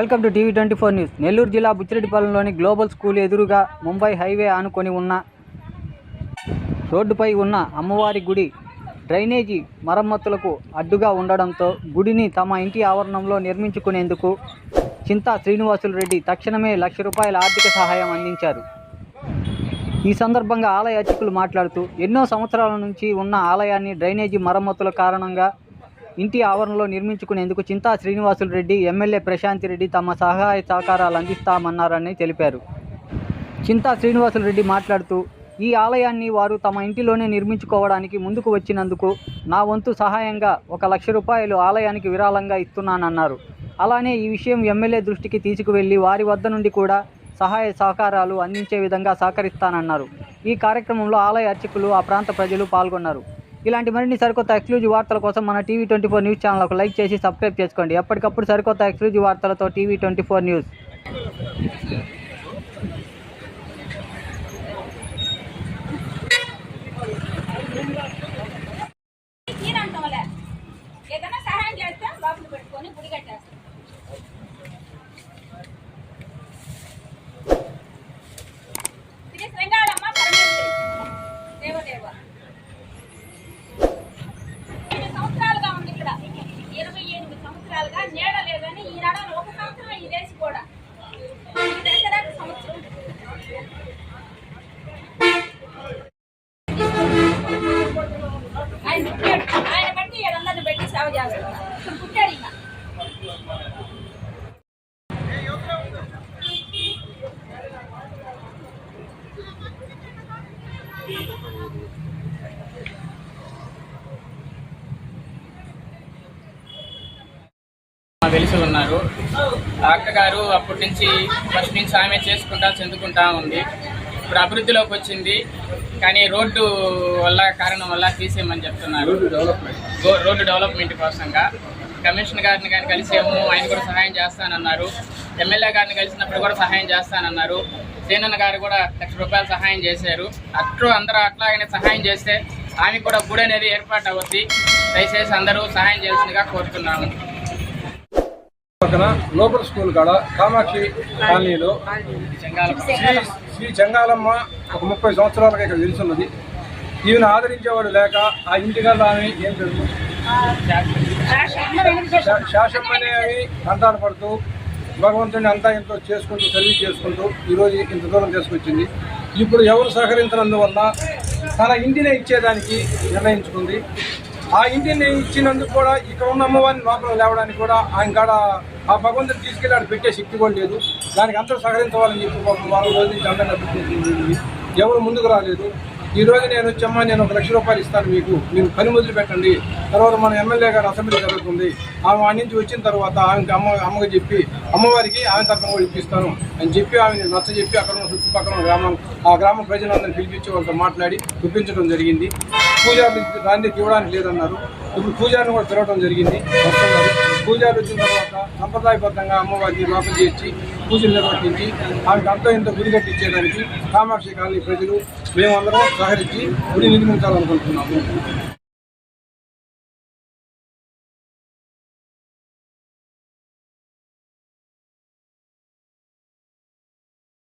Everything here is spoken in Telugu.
Welcome to TV twenty four news. Nellore జిల్లా బుచ్చిరెడ్డిపాలెంలోని గ్లోబల్ స్కూల్ ఎదురుగా ముంబై హైవే ఆనుకొని ఉన్న రోడ్డుపై ఉన్న అమ్మవారి గుడి డ్రైనేజీ మరమ్మతులకు అడ్డుగా ఉండడంతో గుడిని తమ ఇంటి ఆవరణంలో నిర్మించుకునేందుకు చింతా శ్రీనివాసులు రెడ్డి తక్షణమే లక్ష రూపాయల ఆర్థిక సహాయం అందించారు. ఈ సందర్భంగా ఆలయ అర్చకులు మాట్లాడుతూ ఎన్నో సంవత్సరాల నుంచి ఉన్న ఆలయాన్ని డ్రైనేజీ మరమ్మతుల కారణంగా ఇంటి ఆవరణలో నిర్మించుకునేందుకు చింతా శ్రీనివాసులు రెడ్డి ఎమ్మెల్యే ప్రశాంత్ రెడ్డి తమ సహాయ సహకారాలు అందిస్తామన్నారని తెలిపారు. చింతా శ్రీనివాసులు రెడ్డి మాట్లాడుతూ ఈ ఆలయాన్ని వారు తమ ఇంటిలోనే నిర్మించుకోవడానికి ముందుకు వచ్చినందుకు నా వంతు సహాయంగా ఒక లక్ష రూపాయలు ఆలయానికి విరాళంగా ఇస్తున్నానన్నారు. అలానే ఈ విషయం ఎమ్మెల్యే దృష్టికి తీసుకువెళ్ళి వారి వద్ద నుండి కూడా సహాయ సహకారాలు అందించే విధంగా సహకరిస్తానన్నారు. ఈ కార్యక్రమంలో ఆలయ అర్చకులు ఆ ప్రాంత ప్రజలు పాల్గొన్నారు. ఇలాంటి మరిన్ని సరికొత్త ఎక్స్క్లూజివ్ వార్తల కోసం మన టీవీ ట్వంటీ ఫోర్ న్యూస్ ఛానల్కు లైక్ చేసి సబ్స్క్రైబ్ చేసుకోండి. ఎప్పటికప్పుడు సరికొత్త ఎక్స్క్లూజివ్ వార్తలతో టీవీ ట్వంటీ ఫోర్ న్యూస్ తీరంటాం వల్ల ఏదైనా సహాయం చేస్తే లోపల పెట్టుకొని గుడి కట్టేస్తాం శ్రీ శ్రీంగాళమ్మ పరమేశ్వరి దేవదేవ ఎనిమిది సంవత్సరాలుగా ఉంది ఇక్కడ ఇరవై ఎనిమిది సంవత్సరాలుగా నీడ లేదని ఈనాడు ఒక సంవత్సరం ఈ దేశం కూడా ఈ దసరా సంవత్సరం ఆయన పుట్టాడు ఆయన బట్టి వీళ్ళందరిని పెట్టి సేవ చేస్తున్నారు ఇప్పుడు పుట్టాడు ఇంకా వెలిసి ఉన్నారు. ఆ అక్కగారు అప్పటి నుంచి ఫస్ట్ నుంచి ఆమె చేసుకుంటా చెందుకుంటా ఉంది. ఇప్పుడు అభివృద్ధిలోకి వచ్చింది. కానీ రోడ్డు వల్ల కారణం వల్ల తీసేయమని చెప్తున్నారు. Road development. కోసంగా. కమిషనర్ గారిని కానీ కలిసాము ఆయన కూడా సహాయం చేస్తానన్నారు. ఎమ్మెల్యే గారిని కలిసినప్పుడు కూడా సహాయం చేస్తానన్నారు. సేనన్న గారు కూడా లక్ష రూపాయలు సహాయం చేశారు. అట్లు అందరూ అట్లాగనే సహాయం చేస్తే ఆమెకు కూడా గుడి అనేది ఏర్పాటు అవుద్ది. దయచేసి అందరూ సహాయం చేయాల్సిందిగా కోరుతున్నాము. పక్కన లోకల్ స్కూల్ కాడ కామాక్షి కాలనీలో శ్రీ శ్రీ చెంగాలమ్మ ఒక ముప్పై సంవత్సరాలుగా ఇక్కడ తెలుసున్నది ఈమెను ఆదరించేవాడు లేక ఆ ఇంటికల్లా ఆమె ఏం తెలుసు శాసమ్మ అనేవి అంటాను పడుతూ భగవంతుడిని అంతా ఎంతో చేసుకుంటూ సర్వీస్ చేసుకుంటూ ఈరోజు ఇంత దూరం తీసుకొచ్చింది. ఇప్పుడు ఎవరు సహకరించినందువల్ల తన ఇంటినే ఇచ్చేదానికి నిర్ణయించుకుంది. ఆ ఇంటిని ఇచ్చినందుకు కూడా ఇక్కడ ఉన్న అమ్మవారిని లోపల లేవడానికి కూడా ఆయన కాడ ఆ భగవంతుడు తీసుకెళ్ళి ఆడ పెట్టే శక్తి కూడా లేదు. దానికి అందరూ సహకరించవాలని చెప్పి పాపం వాళ్ళ రోజు నుంచి అందరినీ అభివృద్ధి ఎవరు ముందుకు రాలేదు. ఈ రోజు నేను వచ్చమ్మా నేను ఒక లక్ష రూపాయలు ఇస్తాను మీకు. మీరు పని మొదలు పెట్టండి తర్వాత మన ఎమ్మెల్యే గారు అసెంబ్లీ జరుగుతుంది. ఆమె ఆ నుంచి వచ్చిన తర్వాత ఆమెకి అమ్మ అమ్మకి చెప్పి అమ్మవారికి ఆమె తరఫున కూడా ఇప్పిస్తాను అని చెప్పి ఆమె నచ్చ చెప్పి అక్కడ ఉన్న చుట్టుపక్కల గ్రామం ఆ గ్రామ ప్రజలందరినీ పిలిపించి వాళ్ళతో మాట్లాడి ఒప్పించడం జరిగింది. పూజారి దాన్ని తీవడానికి లేదన్నారు. ఇప్పుడు పూజారిని కూడా తిరగడం జరిగింది. పూజారి వచ్చిన తర్వాత సంప్రదాయబద్ధంగా అమ్మవారికి లోపల చేర్చి పూజలు నిర్వర్తించి ఆమెకు అంతా ఇంత గుడి కట్టించేయడానికి కామాక్షి కాలనీ ప్రజలు మేమందరం సహకరించి గుడి నిర్మించాలనుకుంటున్నాము.